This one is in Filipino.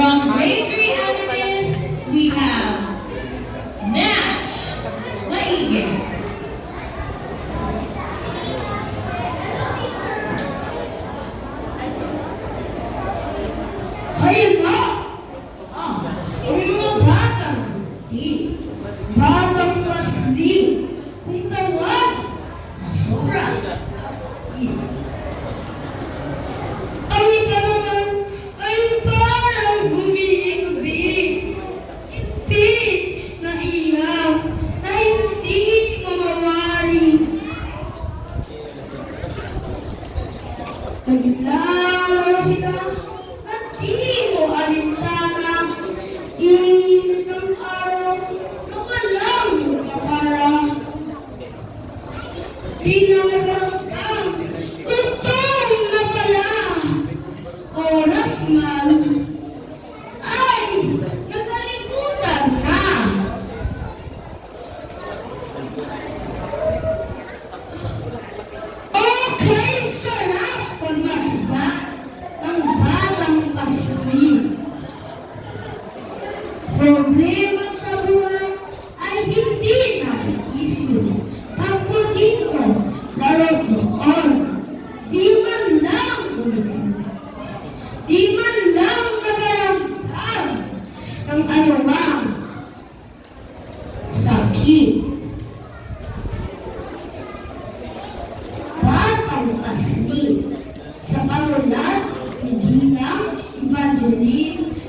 From grade 3 animist, we have Nash Laige. Ayun nga! Naglaro sila at di mo alintana. Init ng araw, lumalang ka na naramdam, Problema sa buhay ay hindi na iisip. Pagpudito, laro doon. Di man lang ulitin. Di man lang nagaramdam ng anumang sakit. Batang asli sa panulat ni Ginang Evangeline